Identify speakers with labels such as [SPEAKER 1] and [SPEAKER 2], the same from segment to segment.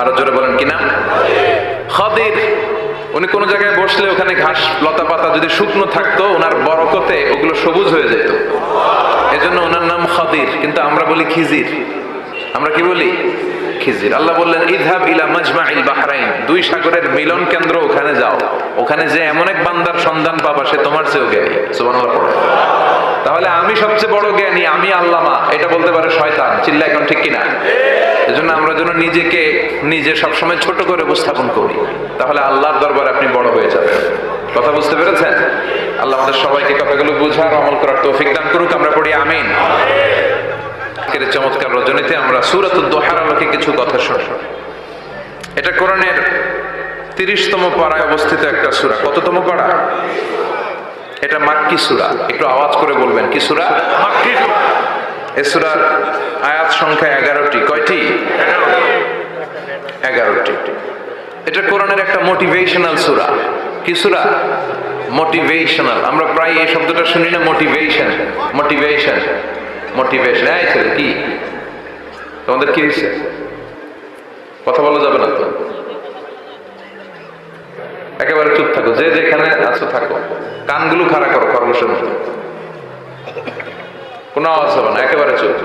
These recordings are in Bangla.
[SPEAKER 1] আরও জোরে বলেন কি নাম খদির, উনি কোন জায়গায় বসলে ওখানে ঘাস লতা পাতা যদি শুকনো থাকতো, ওনার বরকতে ওগুলো সবুজ হয়ে যেত। এজন্য ওনার নাম খদির, কিন্তু আমরা বলি খিজির। আমরা কি বলি? খিজির। আল্লাহ বললেন ইদহাব ইলা মাজমাইল বাহরাইন, দুই সাগরের মিলন কেন্দ্র ওখানে যাও। ওখানে যে এমন এক বান্দার সন্ধান পাবা, সে তোমার চেয়েও জ্ঞানী। সুবহানাল্লাহ তাহলে আমি সবচেয়ে বড় জ্ঞানী, আমি আল্লামা। এটা বলতে পারে শয়তান। চিল্লা এখন ঠিক কিনা? এজন্য আমরা যেন নিজেকে নিজে সবসময় ছোট করে উপস্থাপন করি। তাহলে আল্লাহর দরবারে আপনি বড় হয়ে যাবেন। কথা বুঝতে পেরেছেন? আল্লাহ আমাদের সবাইকে কথাগুলো বুঝার, আমল করার তৌফিক দান করুক, আমরা পড়ি আমিন। আজকের চমৎকার রজনীতে আমরা সুরাত দোহার আলোকে কিছু কথা শুনি। এটা কোরআনের তিরিশতম পাড়ায় অবস্থিত একটা সুরা। কততম পাড়া? এটা মাক্কি সুরা। একটু আওয়াজ করে বলবেন, কি সুরা? এ সুরার আয়াত সংখ্যা এগারোটি। কয়টি? এগারোটি। এটা কোরআনের একটা মোটিভেশনাল সুরা। কি সুরা? মোটিভেশনাল আমরা প্রায় এই শব্দটা শুনি না মোটিভেশন মোটিভেশন মোটিভেশন এই ছেলে, কি? তোমাদের কি হয়েছে? কথা বলা যাবে না তো? একেবারে চুপ থাকো। যে যেখানে আছো থাকো। কানগুলো খাড়া করো খরগোশের মতো কোনো আওয়াজ হবে না, একেবারে চুপ।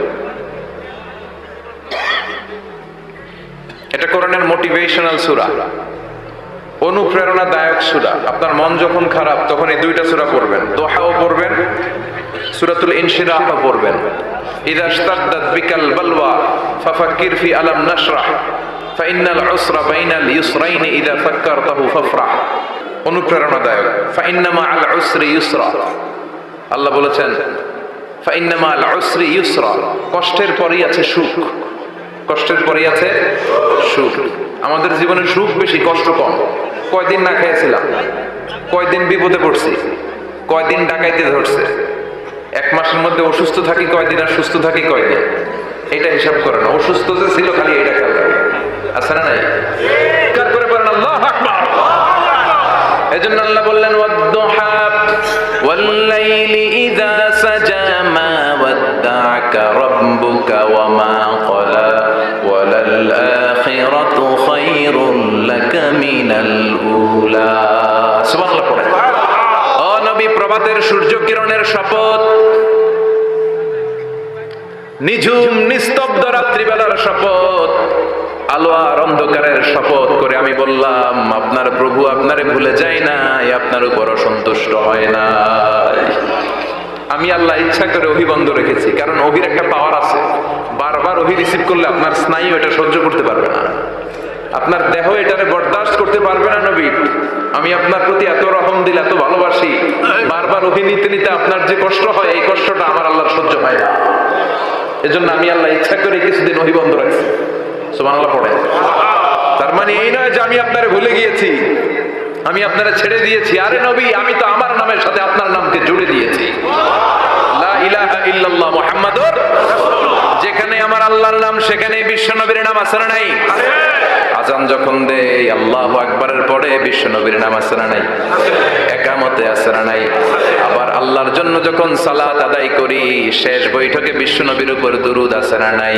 [SPEAKER 1] এটা কোরআনের মোটিভেশনাল সুরা। অনুপ্রেরণাদায়ক সুরা। আপনার মন যখন খারাপ, তখন এই দুইটা সুরা পড়বেন। দোহাও পড়বেন, সুরাতুল ইনশিরাহ পড়বেন। আল্লাহ বলেছেন ফাইন্নামা আল উসরি ইউসরা। কষ্টের পরেই আছে সুখ। কষ্টের পরেই আছে সুখ। আমাদের জীবনে সুখ বেশি, কষ্ট কম। কয়দিন না খেয়েছিলাম, কয়দিন বিপদে পড়ছি, কয়দিন ডাকাইতে ধরছে। এক মাসের মধ্যে অসুস্থ থাকি কয়দিন আর সুস্থ থাকি কয়দিন? এটা হিসাব করে না। অসুস্থ যে ছিল খালি এটা খেয়াল রাখে আছে না নাই? করে বলেন, আল্লাহ আকবার এজন্য আল্লাহ বললেন, ওয়াদ্দুহা ওয়াল্লাইলি ইযা সাজা মা ওয়াদ্দাআকা রাব্বুকা ওয়া মা ক্বালা ওয়ালাল আখিরাতু খায়রুন লাকা মিনাল উলা সুবহানাল্লাহ ও নবী, প্রভাতের সূর্য কিরণের শপথ। নিঝুম, নিস্তব্ধ রাত্রিবেলার শপথ। আলো আর অন্ধকারের শপথ করে আমি বললাম, আপনার প্রভু আপনারে ভুলে যায় নাই, আপনার উপর অসন্তুষ্ট হয় না আমি আল্লাহ ইচ্ছা করে অভি বন্ধ রেখেছি, কারণ অভির একটা পাওয়ার আছে। বারবার অভি রিসিভ করলে আপনার স্নায়ু এটা সহ্য করতে পারবে না। আপনার দেহ এটারে বরদাস্ত করতে পারবে না নবী। আমি আপনার প্রতি এত রকম দিল, এত ভালোবাসি। বারবার অভি নিতে নিতে আপনার যে কষ্ট হয়, এই কষ্টটা আমার আল্লাহর সহ্য হয় না। এজন্য আমি আল্লাহ ইচ্ছা করে কিছুদিন অভি বন্ধ রাখছি। সুবহানাল্লাহ পড়ে। তার মানে এই নয় যে আমি আপনারে ভুলে গিয়েছি, আমি আপনারা ছেড়ে দিয়েছি। আরে নবী, আমি তো আমার নামের সাথে আপনার নামকে জুড়ে দিয়েছি। যেখানে আমার আল্লাহর নাম, সেখানে বিশ্ব নবীর নাম আছে নাই? আজান যখন দে আল্লাহু আকবারের পরে বিশ্ব নবীর নাম আছে নাই? একামতে আছে নাই? আবার আল্লাহর জন্য যখন সালাত আদায় করি, শেষ বৈঠকে বিশ্ব নবীর উপর দুরুদ না নাই?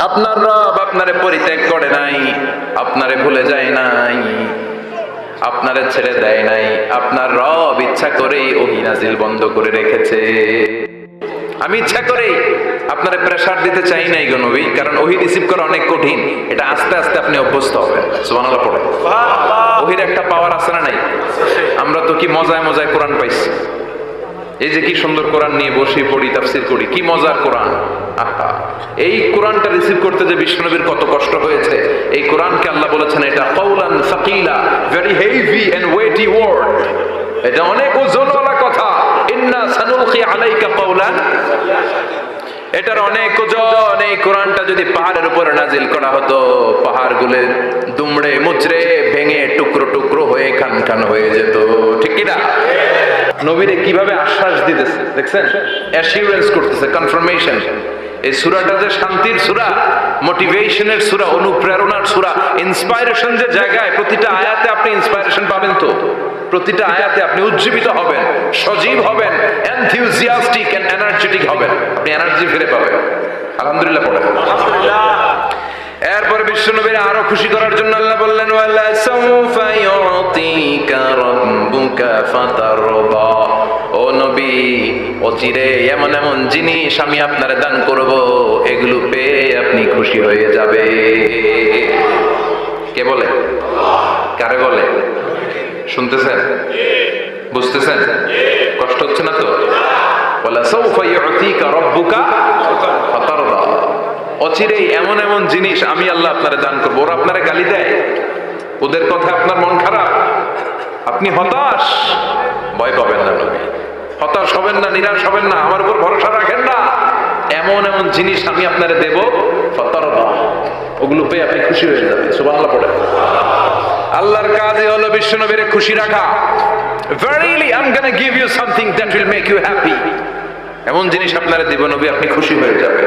[SPEAKER 1] আপনার রব আপনারে পরিত্যাগ করে নাই আপনারে ভুলে যায় নাই আপনারে ছেড়ে দেয় নাই আপনার রব ইচ্ছা করেই ওহি নাজিল বন্ধ করে রেখেছে। আমি ইচ্ছা করেই আপনারে প্রেসার দিতে চাই নাই গো নবী কারণ ওহি রিসিভ করা অনেক কঠিন এটা আস্তে আস্তে আপনি অভ্যস্ত হবেন সুবহানাল্লাহ পড়ে ওহির একটা পাওয়ার আছে না নাই? আমরা তো কি মজায় মজায় কোরআন পাইছি। এই যে কি সুন্দর কোরআন নিয়ে বসে পড়ি, তাফসির করি, কি মজার কোরআন? আহা, এই কোরআনটা রিসিভ করতে যে বিষ্ণুনবীর কত কষ্ট হয়েছে, এই কোরআনকে আল্লাহ বলেছেন এটা কৌলান সাকিলা very heavy and weighty word এটা অনেক ওজনওয়ালা কথা। ইন্না সানুলকি আলাইকা কৌলান এটার অনেক ওজন, এই কোরআনটা যদি পাহাড়ের উপরে নাজিল করা হতো পাহাড় গুলে দুমড়ে মুচড়ে ভেঙে টুকরো টুকরো হয়ে খান খান হয়ে যেত, ঠিক কি না? নবীরে কীভাবে আশ্বাস দিতেছে দেখছেন? অ্যাসিউরেন্স করতেছে কনফার্মেশন এই সুরাটা যে শান্তির সুরা মোটিভেশনের সুরা অনুপ্রেরণার সুরা ইন্সপাইরেশন যে জায়গায় প্রতিটা আয়াতে আপনি ইন্সপাইরেশন পাবেন তো। প্রতিটা আয়াতে আপনি উজ্জীবিত হবেন সজীব হবেন এনথিউজিয়াস্টিক এন্ড এনার্জেটিক হবেন। আপনি এনার্জি ফিরে পাবেন। আলহামদুলিল্লাহ পড়েন এরপর বিশ্বনবীর আরও খুশি করার জন্য আল্লাহ বললেন ওয়ালা সাউফা ইউতিকা রাব্বুকা নবী অচিরে এমন এমন জিনিস আমি আপনারে দান করব, এগুলো পেয়ে আপনি খুশি হয়ে যাবে। কে বলে? কারে বলে? শুনতেছেন? বুঝতেছেন? কষ্ট হচ্ছে না তো? এমন এমন জিনিস আমি আল্লাহ আপনারা দান দেয়। ওদের কথা আপনার মন খারাপ। আপনি হতাশ। ভয় পাবেন না হতাশ হবেন না, নিরাশ হবেন না, আমার উপর ভরসা রাখেন না। এমন এমন জিনিস আমি আপনারা দেব ওগুলো পেয়ে আপনি খুশি হয়ে যাবেন আল্লাহ পড়ে আল্লাহর কাজে হলো বিশ্বনবীরে খুশি রাখা। Verily I am give you something that will make you happy এমন জিনিস আপনারা দেবেন নবী, আপনি খুশি হয়ে যাবেন।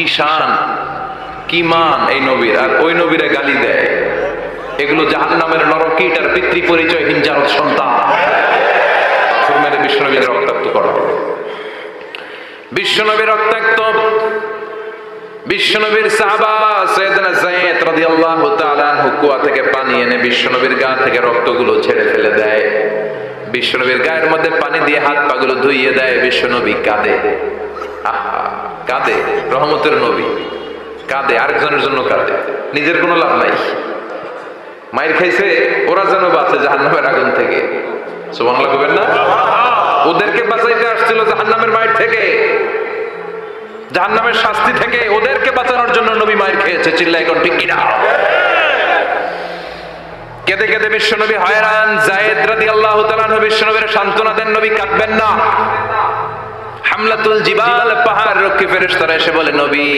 [SPEAKER 1] কি শান, কি মান এই নবীর? আর ওই নবীরে গালি দেয়। এগুলো জাহান নামের নরকিটার পিতৃ পরিচয়হীন জারত সন্তান। মেরে বিশ্বনবীর রক্তাক্ত করা হলো। বিশ্বনবী রক্তাক্ত। বিশ্বনবীর সাহাবা সৈয়দনা যায়েদ রাদিয়াল্লাহু থেকে পানি এনে বিশ্বনবীর গা থেকে রক্তগুলো ছেড়ে ফেলে দেয়। বিশ্বনবীর গায়ের মধ্যে পানি দিয়ে হাত পাগুলো ধুইয়ে দেয়। বিশ্বনবী কাঁদে। আহা। কাঁদে, রহমতের নবী। কাঁদে, আরেকজনের জন্য কাঁদে। নিজের কোনো লাভ নাই। মায়ের খাইছে, ওরা যেন বাঁচে জাহান্নামের আগুন থেকে। সুবহানাল্লাহ কবেন না? ওদেরকে বাঁচাইতে আসছিল জাহান্নামের মায়ের থেকে। জাহান্নামের শাস্তি থেকে ওদেরকে বাঁচানোর জন্য নবী মায়ের খেয়েছে। চিল্লাই এখন ঠিক কিনা? কেঁদে কেঁদে বিশ্বনবী হয়রান। জায়েদ রাদিয়াল্লাহু তাআলা বিশ্বনবীর সান্ত্বনা দেন, নবী কাঁদবেন না। হামলাতুল জিবাল, পাহাড় রক্ষী ফেরেশতারা এসে বলে, নবী,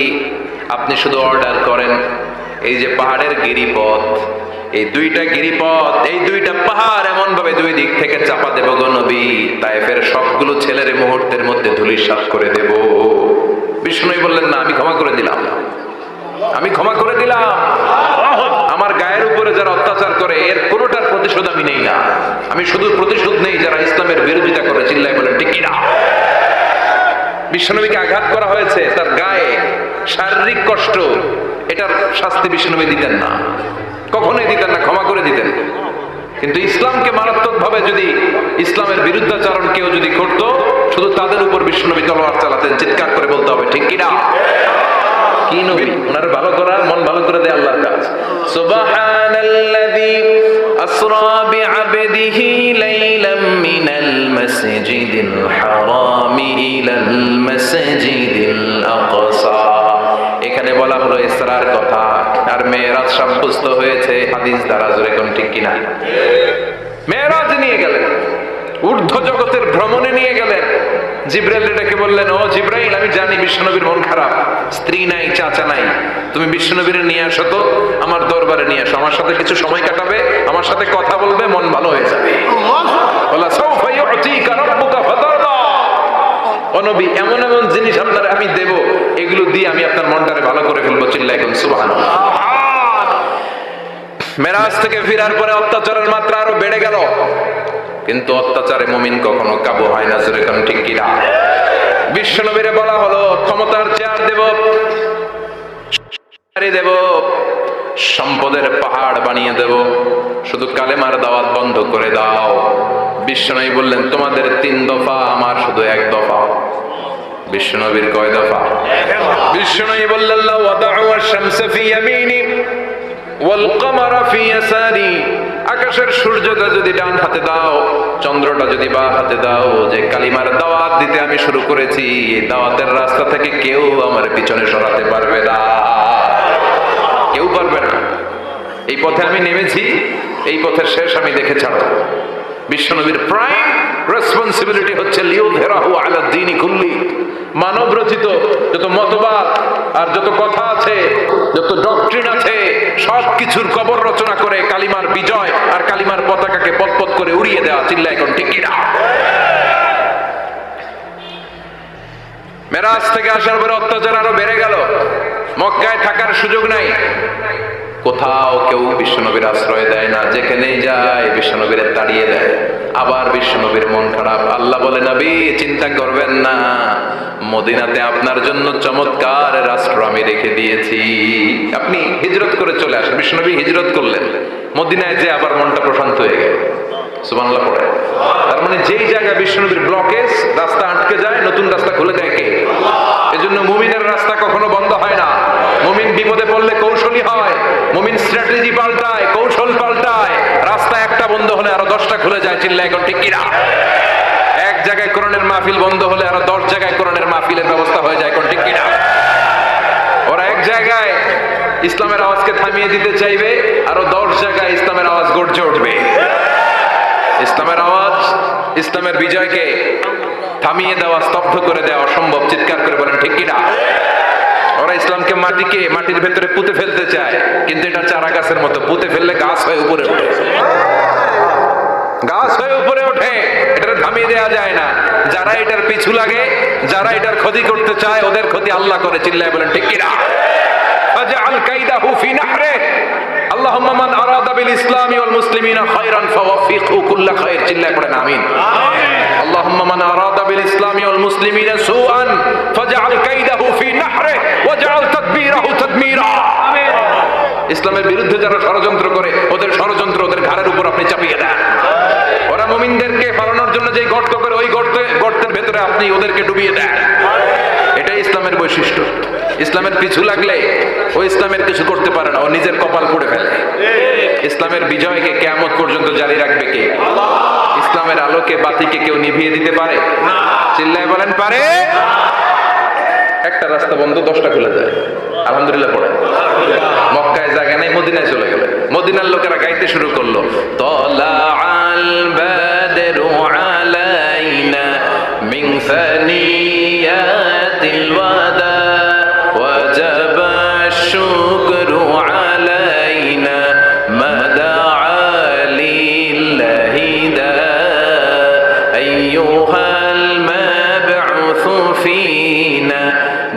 [SPEAKER 1] আপনি শুধু অর্ডার করেন। এই যে পাহাড়ের গিরিপথ, এই দুইটা গিরিপথ, এই দুইটা পাহাড় এমন ভাবে দুই দিক থেকে চাপা দেব গো নবী। তাইফের সবগুলো ছেলের মুহূর্তের মধ্যে ধুলিসাৎ করে দেব। বিষ্ণুই বললেন, না, আমি ক্ষমা করে দিলাম। আমি ক্ষমা করে দিলাম। আমার গায়ের উপরে যারা অত্যাচার করে, এর কোনোটার প্রতিশোধ আমি নেই না। আমি শুধু প্রতিশোধ নেই যারা ইসলামের বিরোধিতা করে চিল্লাই বলেন, ঠিক না বিশ্বনবীকে আঘাত করা হয়েছে, তার গায়ে শারীরিক কষ্ট, এটার শাস্তি বিষ্ণুবী দিতেন না। কখনোই দিতেন না, ক্ষমা করে দিতেন। কিন্তু ইসলামকে মারাত্মকভাবে যদি ইসলামের বিরুদ্ধাচারণ কেউ যদি করতো, শুধু তাদের উপর বিষ্ণুনবী তলোয়ার চালাতেন, চিৎকার করে বলতে হবে, ঠিক কিনা? কি নবী? ওনার ভালো করার, মন ভালো করে দেয় আল্লাহর কাজ। আসরা বিআবদিহি লাইলাম মিনাল মাসজিদিল হারাম ইলাল মাসজিদিল আকসা এখানে বলা হলো ইসরার কথা। আর মেয়েরাজ সাব্যস্ত হয়েছে, হাদিস দ্বারা জোরে কোন ঠিক কিনা? মেয়েরাজ নিয়ে গেলেন। ঊর্ধ্ব জগতের ভ্রমণে নিয়ে গেলেন। জিব্রাইল ডেকে বললেন ও জিব্রাইল আমি জানি বিশ্বনবীর মন খারাপ। স্ত্রী নাই চাচা নাই। তুমি বিশ্বনবীর নিয়ে আসো তো আমার দরবারে নিয়ে আসো। আমার সাথে কিছু সময় কাটাবে আমার সাথে কথা বলবে মন ভালো হয়ে যাবে। বলা সাউফা ইউতিকা রাব্বুকা ফাতারদা ও নবী এমন এমন জিনিস আপনার আমি দেব এগুলো দিয়ে আমি আপনার মনটারে ভালো করে ফেলব চিল্লা এখন সুবহানাল্লাহ। মেরাজ থেকে ফিরার পরে অত্যাচারের মাত্রা আরও বেড়ে গেল। কিন্তু অত্যাচারে মুমিন কখনো কাবু হয় না, জোরে কোন ঠিক কিনা? বিশ্বনবীরে বলা হলো, ক্ষমতার চেয়ার দেব দেব, সম্পদের পাহাড় বানিয়ে দেব, শুধু কালেমার দাওয়াত বন্ধ করে দাও। বিশ্বনবী বললেন, তোমাদের তিন দফা, আমার শুধু এক দফা। বিশ্বনবীর কয় দফা? বিশ্বনবী বললেন ওয়াদাউ আশ-শামসা ফি ইয়ামিনি ওয়াল কামারা ফি ইয়াসারি। আকাশের সূর্যটা যদি ডান হাতে দাও, চন্দ্রটা যদি বা হাতে দাও, যে কালিমার দাওয়াত দিতে আমি শুরু করেছি, এই দাওয়াতের রাস্তা থেকে কেউ আমার পিছনে সরাতে পারবে না। কেউ পারবে না। এই পথে আমি নেমেছি, এই পথের শেষ আমি দেখে ছাড়ব। বিশ্বনবীর প্রাইম রেসপন্সিবিলিটি হচ্ছে লিও ধেরাহু আলা দিনই কুল্লি। মানব রচিত যত মতবাদ আর যত কথা আছে, যত ডক্ট্রিন আছে সব কিছুর কবর রচনা করে কালিমার বিজয় আর কালিমার পতাকাকে পতপত করে উড়িয়ে দেওয়া চিল্লা এখন ঠিকই না মেরাজ থেকে আসার পরে অত্যাচার আরও বেড়ে গেল। মক্কায় থাকার সুযোগ নাই। কোথাও কেউ বিশ্বনবীর আশ্রয় দেয় না, যেখানেই যায় বিশ্বনবীর তাড়িয়ে দেয়। আবার বিশ্বনবীর মন খারাপ। আল্লাহ বলে, নবী, চিন্তা করবেন না। মদিনাতে আপনার জন্য চমৎকার রাষ্ট্র আমি রেখে দিয়েছি। আপনি হিজরত করে চলে আসেন। বিশ্বনবী হিজরত করলেন। মদিনায় যে আবার মনটা প্রশান্ত হয়ে গেল। সুবহানাল্লাহ পড়ে। তার মানে যেই জায়গা বিশ্বনবীর ব্লকেজ রাস্তা আটকে যায়, নতুন রাস্তা খুলে দেয় কে? এজন্য মুমিনের রাস্তা কখনো বন্ধ হয় না। মুমিন বিপদে পড়লে কৌশলী হয়। মুমিন স্ট্র্যাটেজি পাল্টায়, কৌশল পাল্টায় রাস্তা একটা বন্ধ হলে আরও দশটা খুলে যায় চিল্লা এখন ঠিক এক জায়গায় কোরআনের মাহফিল বন্ধ হলে আরও দশ জায়গায় কোরআনের মাহফিলের ব্যবস্থা হয়ে যায়, এখন কিনা? ওরা এক জায়গায় ইসলামের আওয়াজকে থামিয়ে দিতে চাইবে, আরও দশ জায়গায় ইসলামের আওয়াজ গর্জে উঠবে। ইসলামের আওয়াজ, ইসলামের বিজয়কে থামিয়ে দেওয়া, স্তব্ধ করে দেওয়া অসম্ভব, চিৎকার করে বলেন, ঠিক কিনা? ওরা ইসলামকে মাটিকে, মাটির ভেতরে পুঁতে ফেলতে চায়, কিন্তু এটা চারা গাছের মতো। পুঁতে ফেললে গাছ হয়ে উপরে ওঠে। গাছ হয়ে উপরে ওঠে। এটা থামিয়ে দেওয়া যায় না। যারা এটার পিছু লাগে, যারা এটার ক্ষতি করতে চায়, ওদের ক্ষতি আল্লাহ করে, চিল্লায় বলেন, ঠিক কিনা? আল কাইদা ফি নাহরে। আল্লাহুম্মা মান আরাদা বিল ইসলামি ওয়াল মুসলিমিনা খায়রান ফাওয়াফিকহু কুল্লা খায়র। চিল্লায় পড়েন আমিন। আল্লাহুম্মা মান আরাদা বিল ইসলামি ওয়াল মুসলিমিনা সুআন ফাজআল কাইদাহু ফি নাহরে ওয়াজআল তাদবীরাহু তাদমীরা। আমিন ইসলামের বিরুদ্ধে যারা ষড়যন্ত্র করে, ওদের ষড়যন্ত্র ওদের ঘাড়ের উপর আপনি চাপিয়ে দেন। ওরা মুমিনদেরকে পালানোর জন্য যে গর্ত করে, ওই গর্তে গর্তের ভেতরে আপনি ওদেরকে ডুবিয়ে দেন। এটাই ইসলামের বৈশিষ্ট্য। ইসলামের পিছু লাগলে ও ইসলামের কিছু করতে পারে না, ও নিজের কপাল পড়ে ফেলে। ইসলামের বিজয়কে কেয়ামত পর্যন্ত জারি রাখবে কে? ইসলামের আলোকে বাতিকে কেউ নিভিয়ে দিতে পারে? চিল্লায় বলেন, পারে। একটা রাস্তা বন্ধ, দশটা খুলে যায়। আলহামদুলিল্লাহ পড়ে। মক্কায় জায়গা নেই, মদিনায় চলে গেলে। মদিনার লোকেরা গাইতে শুরু করল তলা আল বাদরু আলাইনা মিন সানিয়াতিল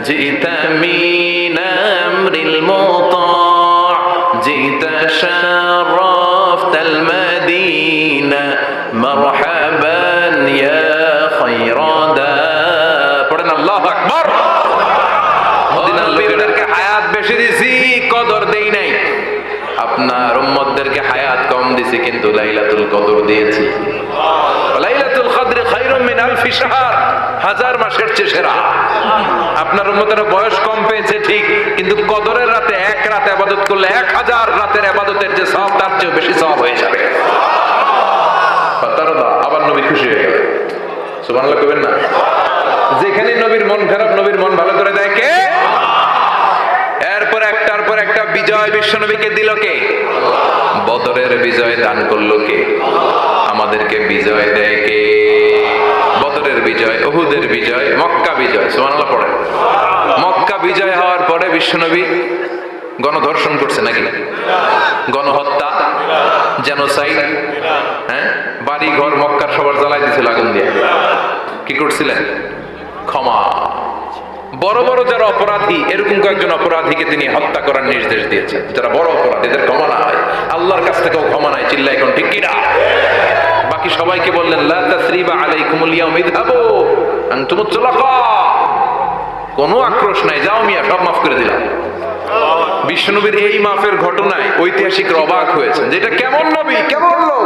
[SPEAKER 1] جئت من أمر المطاع جئت شرفت المدينة مرحبا يا خير دا পড়েন আল্লাহ আকবার মদিনার লোকেদেরকে হায়াত বেশি দিছি দেই নাই আপনার উম্মতদেরকে হায়াত কম দিছি কিন্তু লাইলাতুল কদর দিয়েছি লাইলাতুল আপনার বয়স কম পেয়েছে, ঠিক। কিন্তু কদরের রাতে এক করলে এক হাজার রাতের যে তার চেয়ে বেশি হয়ে যাবে। আবার নবী খুশি হয়ে না? যেখানে নবীর মন খারাপ, নবীর মন ভালো করে দেয় কে? এরপর একটার পর একটা বিজয় বিশ্ব নবীকে দিল কে? বদরের বিজয় দান করল কে? আমাদেরকে বিজয় দেয় কে? বিজয় ওহুদের বিজয়, মক্কা বিজয়, সুবহানাল্লাহ পড়ে। মক্কা বিজয় হওয়ার পরে বিশ্বনবী গণধর্ষণ করছে নাকি? গণহত্যা জেনোসাইড হ্যাঁ? বাড়ি ঘর মক্কার সবার জ্বালাই দিছিল আগুন দিয়ে। কি করছিলেন? ক্ষমা। বড় বড় যারা অপরাধী, এরকম কয়েকজন অপরাধীকে তিনি হত্যা করার নির্দেশ দিয়েছেন। যারা বড় অপরাধী, এদের ক্ষমা না আল্লাহর কাছ থেকেও ক্ষমা নাই চিল্লা এখন ঠিক কিনা? বাকি সবাইকে বললেন লা কোনো আক্রোশ নাই। যাও মিয়া সব মাফ করে দিলাম। বিশ্বনবীর এই মাফের ঘটনায় ঐতিহাসিকরা অবাক হয়েছে যেটা কেমন নবী কেমন লোক?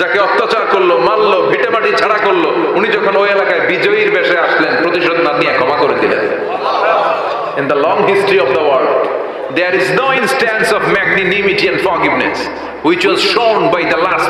[SPEAKER 1] যাকে অত্যাচার করল মারলো ভিটেমাটি ছাড়া করল উনি যখন ওই এলাকায় বিজয়ীর বেশে আসলেন প্রতিশোধ না নিয়ে ক্ষমা করে দিলেন। In the long history of the world, there is no instance of magnanimity and forgiveness which was shown by the last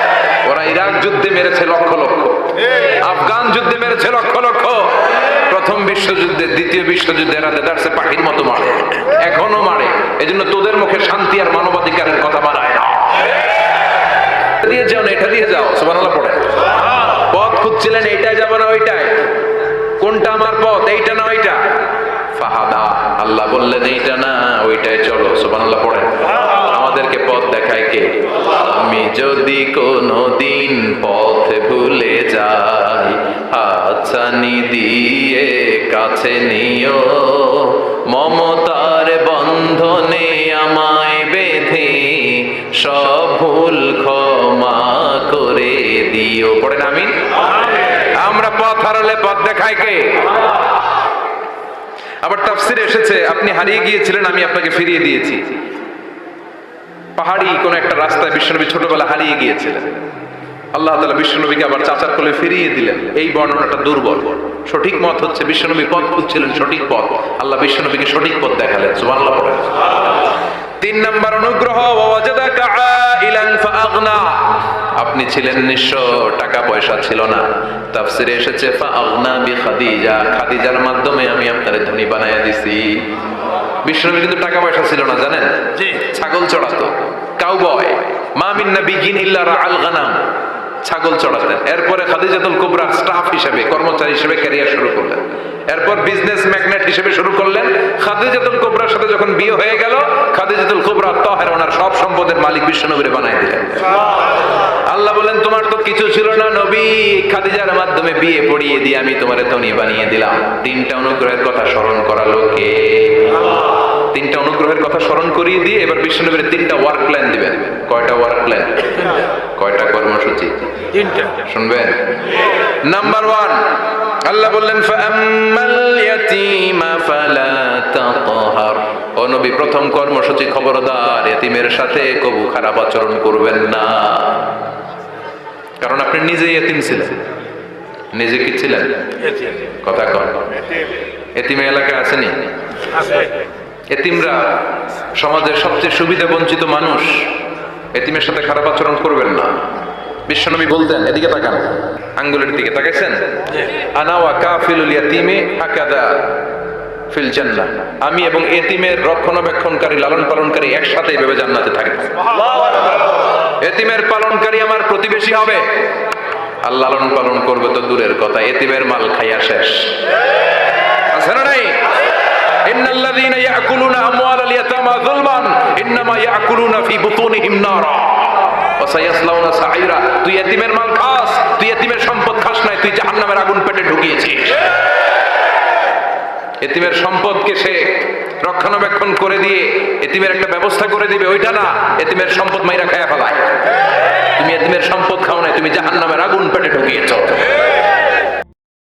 [SPEAKER 1] ওরা ইরাক যুদ্ধে মেরেছে লক্ষ লক্ষ। আফগান যুদ্ধে মেরেছে লক্ষ লক্ষ। প্রথম বিশ্বযুদ্ধে, দ্বিতীয় বিশ্বযুদ্ধে এরা দেদারসে পাখির মতো মারে। এখনও মারে। এজন্য তোদের মুখে শান্তি আর মানবাধিকারের কথা বাড়ায় না। দিয়ে যাও না, এটা দিয়ে যাও। সুবহানাল্লাহ, পড়ে। পথ খুঁজছিলেন এইটাই যাব না ওইটাই কোনটা আমার পথ, এইটা না ওইটা? ফাহাদা, আল্লাহ বললেন, এইটা না ওইটাই চলো। সুবহানাল্লাহ, পড়ে। আমাদেরকে পথ দেখায় কে? আমি যদি কোনো দিন পথ ভুলে যাই, হাতছানি দিয়ে কাছে নিও। মমতার বন্ধনে আমায় বেঁধে সব ভুল ক্ষমা করে দিও। পড়েন আমি আমরা পথ হারালে পথ দেখায় কে? আবার তাফসিরে এসেছে, আপনি হারিয়ে গিয়েছিলেন, আমি আপনাকে ফিরিয়ে দিয়েছি। পাহাড়ি কোন একটা রাস্তায় বিশ্বনবী ছোটবেলা হারিয়ে গিয়েছিলেন। আল্লাহ তালা বিশ্বনবীকে আবার চাচার কোলে ফিরিয়ে দিলেন। এই বর্ণনাটা দুর্বল। সঠিক মত হচ্ছে বিশ্বনবী পথ খুঁজছিলেন সঠিক পথ। আল্লাহ বিশ্বনবীকে সঠিক পথ দেখালেন। সুবহানাল্লাহ পড়েন। তিন অনুগ্রহ আপনি ছিলেন নিঃস্ব, টাকা পয়সা ছিল না। তাফসিরে এসেছে খাদিজা খাদিজার মাধ্যমে আমি আপনারে ধনী বানায়া দিছি। বিশ্বনবী কিন্তু টাকা পয়সা ছিল না জানেন
[SPEAKER 2] জি।
[SPEAKER 1] ছাগল চড়াতো কাউবয়, মা মিন নাবিয়িন ইল্লা গানাম। ছাগল চড়াতেন। এরপরে খাদিজাতুল কুবরা স্টাফ হিসেবে, কর্মচারী হিসেবে ক্যারিয়ার শুরু করলেন। এরপর বিজনেস ম্যাগনেট হিসেবে শুরু করলেন। খাদিজাতুল কুবরার সাথে যখন বিয়ে হয়ে গেল, খাদিজাতুল কুবরা তাহের ওনার সব সম্পদের মালিক বিশ্বনবীরে বানাই দিলেন। আল্লাহ বলেন, তোমার তো কিছু ছিল না নবী। খাদিজার মাধ্যমে বিয়ে পড়িয়ে দিয়ে আমি তোমারে ধনী বানিয়ে দিলাম। তিনটা অনুগ্রহের কথা স্মরণ করালো কে তিনটা অনুগ্রহের কথা স্মরণ করিয়ে দিয়ে এবার বিশ্বনবীর তিনটা ওয়ার্ক প্ল্যান দিবেন। কয়টা ওয়ার্ক প্ল্যান কয়টা কর্মসূচি?
[SPEAKER 2] তিনটা।
[SPEAKER 1] শুনবেন? নাম্বার ওয়ান আল্লাহ বললেন ও নবী প্রথম কর্মসূচি খবরদার এতিমের সাথে কবু খারাপ আচরণ করবেন না। কারণ আপনি নিজেই এতিম ছিলেন। নিজে কি ছিলেন? কথা কন। এতিমে। এলাকা আসেনি এতিমরা সমাজের সবচেয়ে সুবিধা বঞ্চিত মানুষ, এতিমের সাথে খারাপ আচরণ করবেন না। বিশ্বনবী বলতেন, এদিকে তাকান। আঙ্গুলের দিকে তাকাইছেন? আনা ওয়া কাফিলুল ইয়াতিমি হাকাদা ফিল জান্নাহ। আমি এবং এতিমের রক্ষণাবেক্ষণকারী লালন পালনকারী একসাথে এভাবে জান্নাতে থাকবে এতিমের পালনকারী আমার প্রতিবেশী হবে। আর লালন পালন করবে তো দূরের কথা, এতিমের মাল খাইয়া শেষ। আছে না নাই? ইন্নাল্লাযীনা ইয়াকুলুনা আমওয়ালাল ইয়াতামা যুলমান, ইন্নামা ইয়াকুলুনা ফি বুতুনিহিম নারা। ওয়া সায়াসলাউনা সাঈরা, তুই এতিমের মাল খাস, তুই এতিমের সম্পদ খাস নাই, তুই জাহান্নামের আগুন পেটে ঢুকিয়েছিস। এতিমের সম্পদকে সে রক্ষণাবেক্ষণ করে দিয়ে এতিমের একটা ব্যবস্থা করে দিবে, ওইটা না, এতিমের সম্পদ মাইরা খায়া ফেলায়। তুমি এতিমের সম্পদ খাও নাই, তুমি জাহান্নামের আগুন পেটে ঢুকিয়েছ।